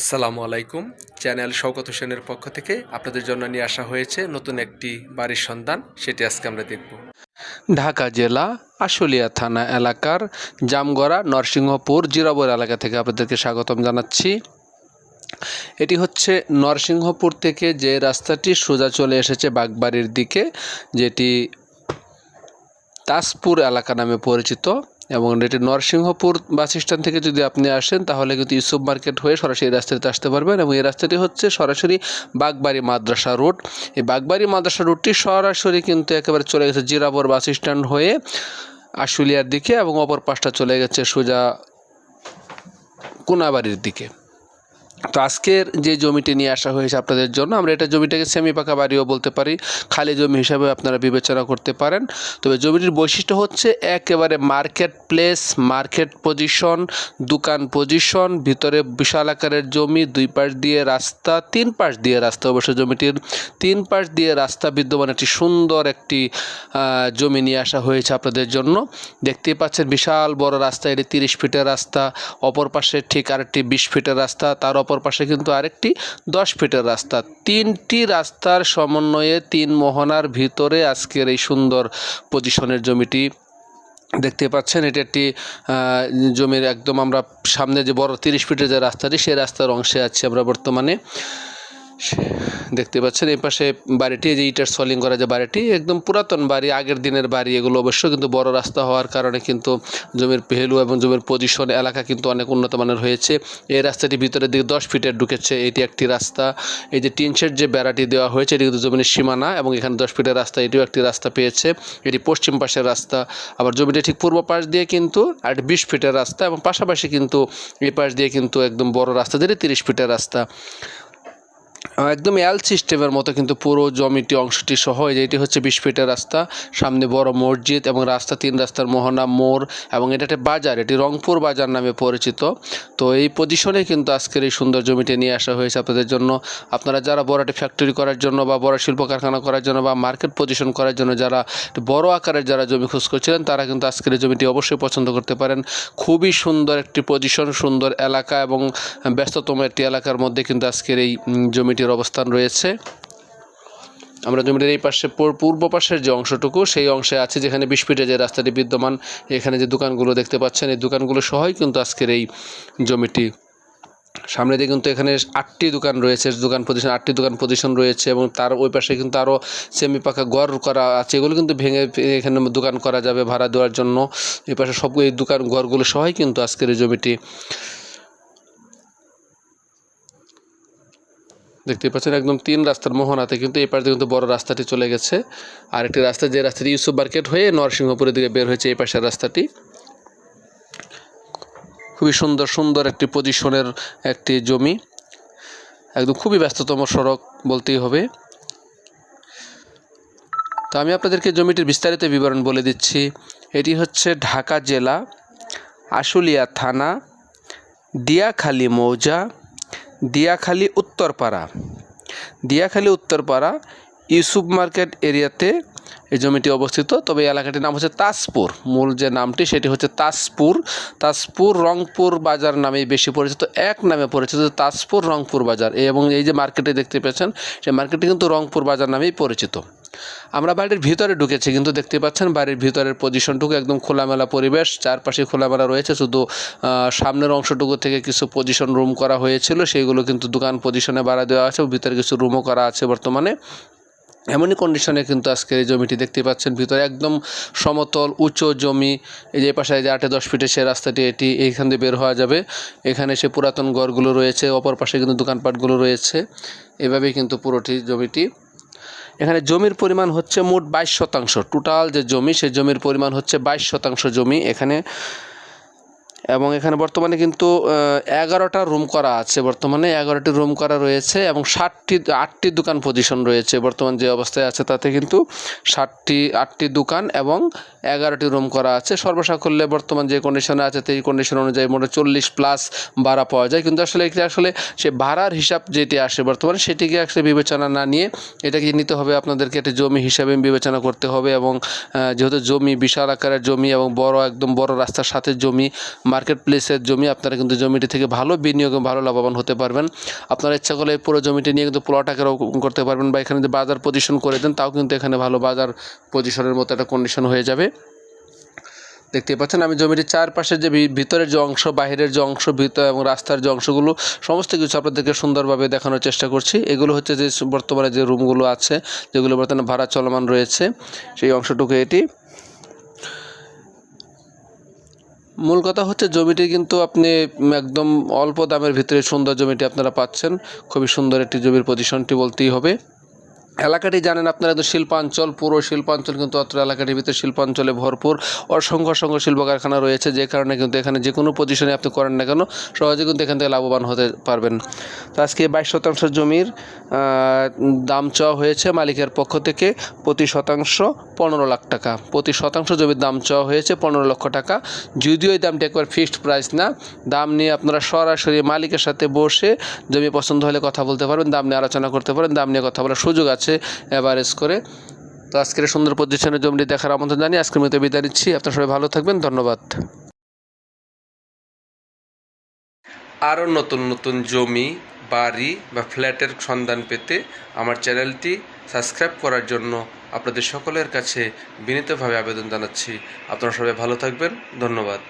আসসালামু আলাইকুম। চ্যানেল শওকত হোসেনের পক্ষ থেকে আপনাদের জন্য নিয়ে আসা হয়েছে নতুন একটি বাড়ির সন্ধান। সেটি আজকে আমরা দেখব। ঢাকা জেলা, আশুলিয়া থানা এলাকার জামগড়া, নরসিংহপুর জিরাবর এলাকা থেকে আপনাদেরকে স্বাগতম জানাচ্ছি। এটি হচ্ছে নরসিংহপুর থেকে যে রাস্তাটি সোজা চলে এসেছে বাগবাড়ির দিকে, যেটি তাজপুর এলাকা নামে পরিচিত। এবং এটি নরসিংহপুর বাস স্ট্যান্ড থেকে যদি আপনি আসেন, তাহলে কিন্তু ইউসুফ মার্কেট হয়ে সরাসরি রাস্তাতে আসতে পারবেন এবং এই রাস্তাটি হচ্ছে সরাসরি বাগবাড়ি মাদ্রাসা রোড। এই বাগবাড়ি মাদ্রাসা রোডটি সরাসরি কিন্তু একেবারে চলে গেছে জিরাবর বাস স্ট্যান্ড হয়ে আশুলিয়ার দিকে এবং অপর পাশটা চলে গেছে সোজা কোনাবাড়ির দিকে। তো আজকের যে জমিটি নিয়ে আসা হয়েছে আপনাদের জন্য, আমরা এটা জমিটাকে সেমি পাকা বাড়িও বলতে পারি। খালি জমি হিসাবে আপনারা বিবেচনা করতে পারেন। তবে জমিটির বৈশিষ্ট্য হচ্ছে একেবারে মার্কেট প্লেস মার্কেট পজিশন দোকান পজিশন ভিতরে বিশাল আকারের জমি, দুই পাশ দিয়ে রাস্তা, তিন পাশ দিয়ে রাস্তা। অবশ্য জমিটির তিন পাশ দিয়ে রাস্তা বিদ্যমান একটি সুন্দর একটি জমি নিয়ে আসা হয়েছে আপনাদের জন্য। দেখতেই পাচ্ছেন বিশাল বড় রাস্তা, এটি তিরিশ ফিটের রাস্তা, অপর পাশে ঠিক আরেকটি বিশ ফিটের রাস্তা, তার অপর পাশে কিন্তু আরেকটি দশ ফিটের রাস্তা। তিনটি রাস্তার সমন্বয়ে তিন মোহনার ভিতরে আজকের এই সুন্দর পজিশনের জমিটি দেখতে পাচ্ছেন। এটি একটি জমির একদম আমরা সামনে যে বড় তিরিশ ফিটের যে রাস্তাটি, সেই রাস্তার অংশে আছি আমরা বর্তমানে। দেখতে পাচ্ছেন, এই পাশে বাড়িটি যে ইটার সলিং করা যে বাড়িটি, একদম পুরাতন বাড়ি, আগের দিনের বাড়ি এগুলো অবশ্য, কিন্তু বড় রাস্তা হওয়ার কারণে কিন্তু জমির পেহেলু এবং জমির পজিশন এলাকা কিন্তু অনেক উন্নত মানের হয়েছে। এই রাস্তাটি ভিতরের দিকে দশ ফিটের ঢুকেছে, এটি একটি রাস্তা। এই যে টিন শেড যে বেড়াটি দেওয়া হয়েছে, এটি কিন্তু জমির সীমানা এবং এখানে দশ ফিটের রাস্তা, এটিও একটি রাস্তা পেয়েছে। এটি পশ্চিম পাশের রাস্তা, আবার জমিটি ঠিক পূর্ব পাশ দিয়ে কিন্তু আর বিশ ফিটের রাস্তা এবং পাশাপাশি কিন্তু এই পাশ দিয়ে কিন্তু একদম বড় রাস্তা, যেটি তিরিশ ফিটের রাস্তা। একদম এল সিস্টেমের মতো কিন্তু পুরো জমিটি অংশটি সহ এটি হচ্ছে বিশ ফিটের রাস্তা। সামনে বড় মসজিদ এবং রাস্তা তিন রাস্তার মোহনা মোড় এবং এটা একটা বাজার। এটি রংপুর বাজার নামে পরিচিত। তো এই পজিশনে কিন্তু আজকের এই সুন্দর জমিটি নিয়ে আসা হয়েছে আপনাদের জন্য। আপনারা যারা বড় একটা ফ্যাক্টরি করার জন্য বা বড় শিল্প কারখানা করার জন্য বা মার্কেট পজিশন করার জন্য যারা বড় আকারের যারা জমি খোঁজ করছিলেন তারা কিন্তু আজকের এই জমিটি অবশ্যই পছন্দ করতে পারেন। খুবই সুন্দর একটি পজিশন সুন্দর এলাকা এবং ব্যস্ততম একটি এলাকার মধ্যে কিন্তু আজকের এই উম, জমিটির অবস্থান রয়েছে। আমরা জমিটির এই পাশে পূর- পূর্ব পাশের যে অংশটুকু, সেই অংশে আছে যেখানে বিশ ফিটে যে রাস্তাটি বিদ্যমান, এখানে যে দোকানগুলো দেখতে পাচ্ছেন, এই দোকানগুলো সহই কিন্তু আজকের এই জমিটি। সামনে দিয়ে কিন্তু এখানে আটটি দোকান রয়েছে, দোকান প্রতিষ্ঠান আটটি দোকান পজিশন রয়েছে এবং তার ওই পাশে কিন্তু আরও সেমি পাকা ঘর করা আছে। এগুলো কিন্তু ভেঙে এখানে দোকান করা যাবে, ভাড়া দেওয়ার জন্য। এই পাশে সব এই দোকান ঘরগুলো সহই কিন্তু আজকের এই জমিটি। দেখতে পাচ্ছেন একদম তিন রাস্তার মোহনাতে কিন্তু এই পাশে কিন্তু বড় রাস্তাটি চলে গেছে। আর একটি রাস্তা যে রাস্তাটি ইউসুফ মার্কেট হয়ে নরসিংহপুরের দিকে বের হয়েছে এই পাশের রাস্তাটি। খুবই সুন্দর সুন্দর একটি পজিশনের একটি জমি। একদম খুবই ব্যস্ততম সড়ক বলতেই হবে। তো আমি আপনাদেরকে জমিটির বিস্তারিত বিবরণ বলে দিচ্ছি। এটি হচ্ছে ঢাকা জেলা আশুলিয়া থানা, দিয়াখালী মৌজা দিয়াখালী উত্তরপাড়া। দিয়াখালী উত্তরপাড়া ইউসুফ মার্কেট এরিয়াতে এই জমিটি অবস্থিত। তবে এই এলাকাটির নাম হচ্ছে তাজপুর। মূল যে নামটি, সেটি হচ্ছে তাজপুর। তাজপুর রংপুর বাজার নামেই বেশি পরিচিত। এক নামে পরিচিত তাজপুর রংপুর বাজার। এবং এই যে মার্কেটে দেখতে পেয়েছেন, সেই মার্কেটটি কিন্তু রংপুর বাজার নামেই পরিচিত। আমরা বাড়ির ভিতরে ঢুকেছি, কিন্তু দেখতে পাচ্ছেন বাড়ির ভিতরের পজিশনটুকু একদম খোলামেলা পরিবেশ, চারপাশে খোলামেলা রয়েছে, শুধু সামনের অংশটুকু থেকে কিছু পজিশন রুম করা হয়েছিল, সেইগুলো কিন্তু দোকান পজিশনে বাড়া দেওয়া আছে ভিতরে কিছু রুমও করা আছে বর্তমানে। এমনই কন্ডিশনে কিন্তু আজকের এই জমিটি দেখতে পাচ্ছেন, ভিতরে একদম সমতল উঁচু জমি, এই যে পাশে যে আটে দশ ফিটের সে রাস্তাটি, এটি এইখান দিয়ে বের হওয়া যাবে। এখানে সে পুরাতন ঘরগুলো রয়েছে, অপর পাশে কিন্তু দোকানপাটগুলো রয়েছে। এভাবেই কিন্তু পুরোটি জমিটি। এখানে জমির পরিমাণ হচ্ছে মোট বাইশ শতাংশ। টোটাল যে জমি সেই জমির পরিমাণ হচ্ছে বাইশ শতাংশ জমি এখানে এবং এখানে বর্তমানে কিন্তু এগারোটা রুম করা আছে বর্তমানে। এগারোটি রুম করা রয়েছে এবং ষাটটি, আটটি দোকান পজিশন রয়েছে বর্তমান যে অবস্থায় আছে তাতে কিন্তু ষাটটি, আটটি দোকান এবং এগারোটি রুম করা আছে। সর্বসাকল্যে বর্তমান যে কন্ডিশনে আছে সেই কন্ডিশন অনুযায়ী মোটে চল্লিশ প্লাস ভাড়া পাওয়া যায়। কিন্তু আসলে এটি আসলে সে ভাড়ার হিসাব যেটি আসে বর্তমানে সেটিকে আসলে বিবেচনা না নিয়ে এটাকে নিতে হবে আপনাদেরকে একটি জমি হিসাবে বিবেচনা করতে হবে এবং যেহেতু জমি বিশাল আকারের জমি এবং বড়, একদম বড় রাস্তার সাথে জমি মার্কেট প্লেসের জমি আপনারা কিন্তু জমিটি থেকে ভালো বিনিয়োগ ভালো লাভবান হতে পারবেন। আপনারা ইচ্ছা করলে পুরো জমিটি নিয়ে কিন্তু প্লট আকারেও করতে পারবেন বা এখানে যদি বাজার পজিশন করে দেন, তাও কিন্তু এখানে ভালো বাজার পজিশনের মতো একটা কন্ডিশন হয়ে যাবে। দেখতে পাচ্ছেন, আমি জমিটির চারপাশে যে ভিতরের যে অংশ, বাহিরের যে অংশ, ভিতর এবং রাস্তার যে অংশগুলো, সমস্ত কিছু আপনাদেরকে সুন্দরভাবে দেখানোর চেষ্টা করছি। এগুলো হচ্ছে যে বর্তমানে যে রুমগুলো আছে, যেগুলো বর্তমানে ভাড়া চলমান রয়েছে, সেই অংশটুকু এটি। মূল কথা হচ্ছে জমিটি কিন্তু আপনি একদম অল্প দামের ভিতরে সুন্দর জমিটি আপনারা পাচ্ছেন। খুবই সুন্দর একটি জমির পজিশনটি বলতেই হবে। এলাকাটি জানেন আপনারা একদম শিল্পাঞ্চল, পুরো শিল্পাঞ্চল কিন্তু অত্র এলাকাটির ভিতরে শিল্পাঞ্চলে ভরপুর। অসংখ্য অসংখ্য শিল্প কারখানা রয়েছে, যে কারণে কিন্তু এখানে যে কোনো পজিশনে আপনি করেন না কেন, সহজে কিন্তু এখান থেকে লাভবান হতে পারবেন। তো আজকে বাইশ শতাংশ জমির দাম চাওয়া হয়েছে মালিকের পক্ষ থেকে প্রতি শতাংশ পনেরো লাখ টাকা। প্রতি শতাংশ জমির দাম চাওয়া হয়েছে পনেরো লক্ষ টাকা। যদিও এই দামটা একবার ফিক্সড প্রাইস না, দাম নিয়ে আপনারা সরাসরি মালিকের সাথে বসে জমি পছন্দ হলে কথা বলতে পারবেন, দাম নিয়ে আলোচনা করতে পারেন দাম নিয়ে কথা বলার সুযোগ আছে। এভারেজ করে। তো আজকের সুন্দর পজিশনের জমিটি দেখার আমন্ত্রণ জানিয়ে আজকের মতো বিদায় নিচ্ছি। আপনার সবাই ভালো থাকবেন। ধন্যবাদ। আরও নতুন নতুন জমি, বাড়ি বা ফ্ল্যাটের সন্ধান পেতে আমার চ্যানেলটি সাবস্ক্রাইব করার জন্য আপনাদের সকলের কাছে বিনীতভাবে আবেদন জানাচ্ছি। আপনারা সবাই ভালো থাকবেন। ধন্যবাদ।